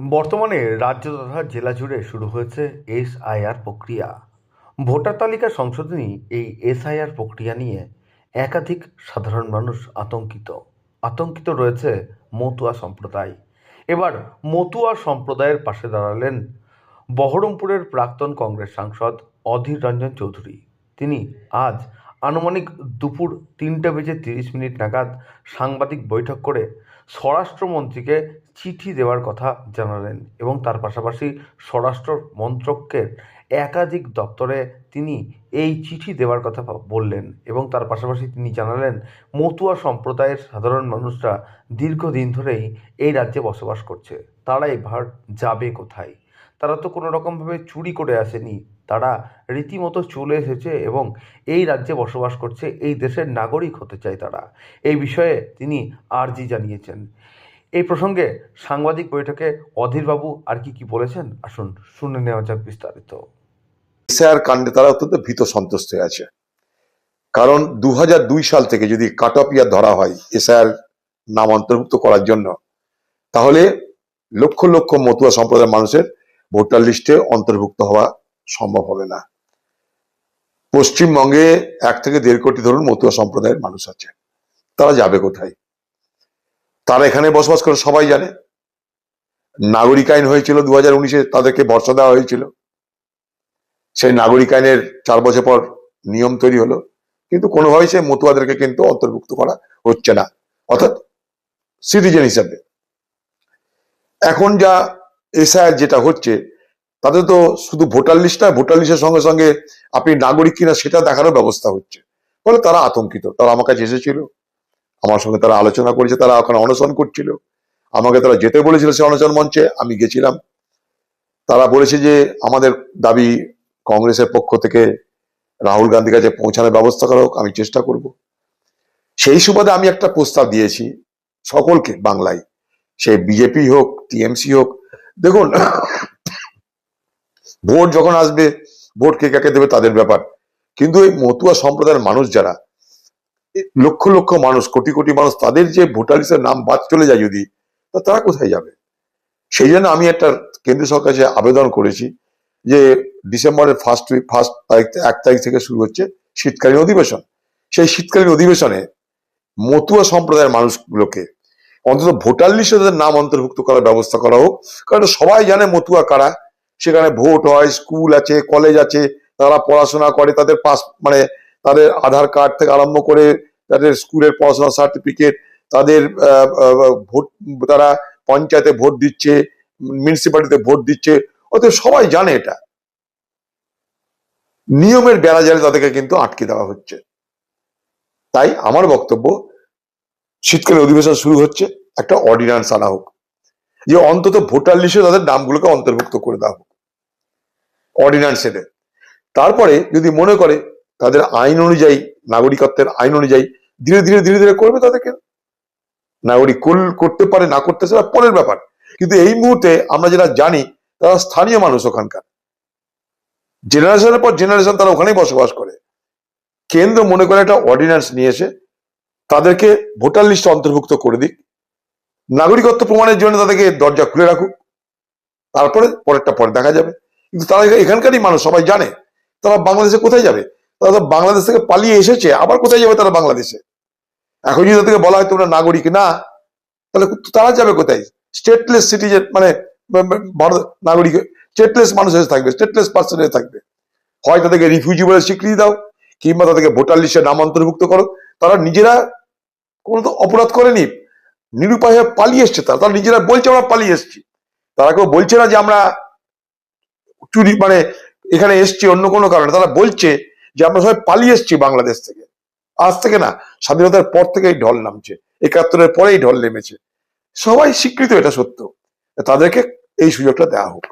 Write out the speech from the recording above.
বর্তমানে রাজ্য তথা জেলা জুড়ে শুরু হয়েছে এসআইআর প্রক্রিয়া। ভোটার তালিকা সংশোধনী এই এসআইআর প্রক্রিয়া নিয়ে একাধিক সাধারণ মানুষ আতঙ্কিত। আতঙ্কিত রয়েছে মতুয়া সম্প্রদায়। এবার মতুয়া সম্প্রদায়ের পাশে দাঁড়ালেন বহরমপুরের প্রাক্তন কংগ্রেস সাংসদ অধীর রঞ্জন চৌধুরী। তিনি আজ আনুমানিক দুপুর তিনটে বেজে তিরিশ মিনিট নাগাদ সাংবাদিক বৈঠক করে স্বরাষ্ট্রমন্ত্রীকে চিঠি দেওয়ার কথা জানালেন এবং তার পাশাপাশি স্বরাষ্ট্র মন্ত্রকের একাধিক দপ্তরে তিনি এই চিঠি দেওয়ার কথা বললেন এবং তার পাশাপাশি তিনি জানালেন, মতুয়া সম্প্রদায়ের সাধারণ মানুষরা দীর্ঘদিন ধরেই এই রাজ্যে বসবাস করছে। তারা এবার যাবে কোথায়? তারা তো কোনো রকমভাবে চুরি করে আসেনি। তারা রীতিমতো চলে এসেছে এবং এই রাজ্যে বসবাস করছে, এই দেশের নাগরিক হতে চায় তারা। এই বিষয়ে তিনি আর্জি জানিয়েছেন। এই প্রসঙ্গে সাংবাদিক বৈঠকে অধীরবাবু আর কি কি বলেছেন? আসুন, শুনে নেওয়া যাক বিস্তারিত। এসআইআর কাণ্ডে তারা অত্যন্ত ভীত সন্তুষ্ট হয়ে আছে। কারণ দু হাজার দুই সাল থেকে যদি কাট অফ ইয়ার ধরা হয় এসআইআর নাম অন্তর্ভুক্ত করার জন্য, তাহলে লক্ষ লক্ষ মতুয়া সম্প্রদায়ের মানুষের ভোটার লিস্টে অন্তর্ভুক্ত হওয়া সম্ভব হবে না। পশ্চিমবঙ্গে এক থেকে দেড় কোটি ধরুন মতুয়া সম্প্রদায়ের মানুষ আছে। তারা যাবে কোথায়? তারা এখানে বসবাস করে, সবাই জানে। নাগরিক আইন হয়েছিল দু হাজার উনিশে, তাদেরকে ভরসা দেওয়া হয়েছিল। সেই নাগরিক আইনের চার বছর পর নিয়ম তৈরি হলো। কিন্তু কোনোভাবেই সেই মতুয়াদেরকে কিন্তু অন্তর্ভুক্ত করা হচ্ছে না। অর্থাৎ সিটিজেন হিসাবে। এখন যা এসআইআর যেটা হচ্ছে তাতে তো শুধু ভোটার লিস্ট না ভোটার লিস্টের সঙ্গে সঙ্গে আপনি নাগরিক কিনা সেটা দেখারও ব্যবস্থা হচ্ছে। ফলে তারা আতঙ্কিত। তারা আমার কাছে এসেছিল। আমার সঙ্গে তারা আলোচনা করেছে, তারা ওখানে অনশন করছিল। আমাকে তারা যেতে বলেছিল সে অনশন মঞ্চে, আমি গেছিলাম। তারা বলেছে যে আমাদের দাবি কংগ্রেসের পক্ষ থেকে রাহুল গান্ধীর কাছে পৌঁছানোর ব্যবস্থা করা হোক, আমি চেষ্টা করব। সেই সুবাদে আমি একটা প্রস্তাব দিয়েছি সকলকে, বাংলায়। সে বিজেপি হোক, টিএমসি হোক। দেখুন ভোট যখন আসবে, ভোট কে কাকে দেবে তাদের ব্যাপার। কিন্তু এই মতুয়া সম্প্রদায়ের মানুষ যারা লক্ষ লক্ষ মানুষ, কোটি কোটি মানুষ, তাদের যে ভোটার লিস্টের নাম বাদ চলে যায় যদি, তা তারা কোথায় যাবে? সেই জন্য আমি একটা কেন্দ্র সরকার আবেদন করেছি, যে ডিসেম্বরের ফার্স্ট উইক ফার্স্ট তারিখ, এক তারিখ থেকে শুরু হচ্ছে শীতকালীন অধিবেশন। সেই শীতকালীন অধিবেশনে মতুয়া সম্প্রদায়ের মানুষগুলোকে অন্তত ভোটার লিস্টে তাদের নাম অন্তর্ভুক্ত করার ব্যবস্থা করা হোক, কারণ সবাই জানে মতুয়া কারা। সেখানে ভোট হয়, স্কুল আছে কলেজ আছে, তারা পড়াশোনা করে, তাদের পাস মানে তাদের আধার কার্ড থেকে আরম্ভ করে তাদের স্কুলের পড়াশোনা সার্টিফিকেট তাদের ভোট, তারা পঞ্চায়েতে ভোট দিচ্ছে মিউনিসিপ্যালিটিতে ভোট দিচ্ছে, অতএব সবাই জানে এটা। নিয়মের বেড়াজালে তাদেরকে কিন্তু আটকে দেওয়া হচ্ছে। তাই আমার বক্তব্য শীতকালে অধিবেশন শুরু হচ্ছে, একটা অর্ডিন্যান্স আনা হোক। যে অন্তত ভোটার লিস্টে তাদের নামগুলোকে অন্তর্ভুক্ত করে দেওয়া হোক। অর্ডিন্যান্স এনে তারপরে যদি মনে করে তাদের আইন অনুযায়ী, নাগরিকত্বের আইন অনুযায়ী ধীরে ধীরে ধীরে ধীরে করবে তাদেরকে। নাগরিক করতে পারে, না করতে সেটা পরের ব্যাপার। কিন্তু এই মুহূর্তে আমরা যেটা জানি, তারা স্থানীয় মানুষ ওখানকার। জেনারেশনের পর জেনারেশন তারা ওখানেই বসবাস করে। কেন্দ্র মনে করে একটা অর্ডিন্যান্স নিয়ে এসে তাদেরকে ভোটার লিস্টে অন্তর্ভুক্ত করে দিক। নাগরিকত্ব প্রমাণের জন্য তাদেরকে দরজা খুলে রাখুক। তারপরে পরেরটা পরে দেখা যাবে। কিন্তু তারা এখানকারই মানুষ, সবাই জানে। তারা বাংলাদেশে কোথায় যাবে? তারা তো বাংলাদেশ থেকে পালিয়ে এসেছে। আবার কোথায় যাবে তারা বাংলাদেশে? এখন যদি তাদেরকে বলা হয় তোমরা নাগরিক না, তাহলে তারা যাবে কোথায়? স্টেটলেস সিটিজেন মানে ভারত নাগরিক স্টেটলেস মানুষ এসে থাকবে স্টেটলেস পার্সন এসে থাকবে। হয় তাদেরকে রিফিউজি বলে স্বীকৃতি দাও, কিংবা তাদেরকে ভোটার লিস্টে নাম অন্তর্ভুক্ত করো। তারা নিজেরা কোনো তো অপরাধ করেনি। নিরুপায় হয়ে পালিয়ে এসছে তারা। তারা নিজেরা বলছে আমরা পালিয়ে এসছি। তারা কেউ বলছে না যে আমরা চুরি মানে এখানে এসছি অন্য কোনো কারণে। তারা বলছে যে আমরা সবাই পালিয়ে এসছি বাংলাদেশ থেকে। আজ থেকে না, স্বাধীনতার পর থেকে এই ঢল নামছে। একাত্তরের পরেই ঢল নেমেছে। সবাই স্বীকৃত এটা সত্য। তাদেরকে এই সুযোগটা দেওয়া হোক।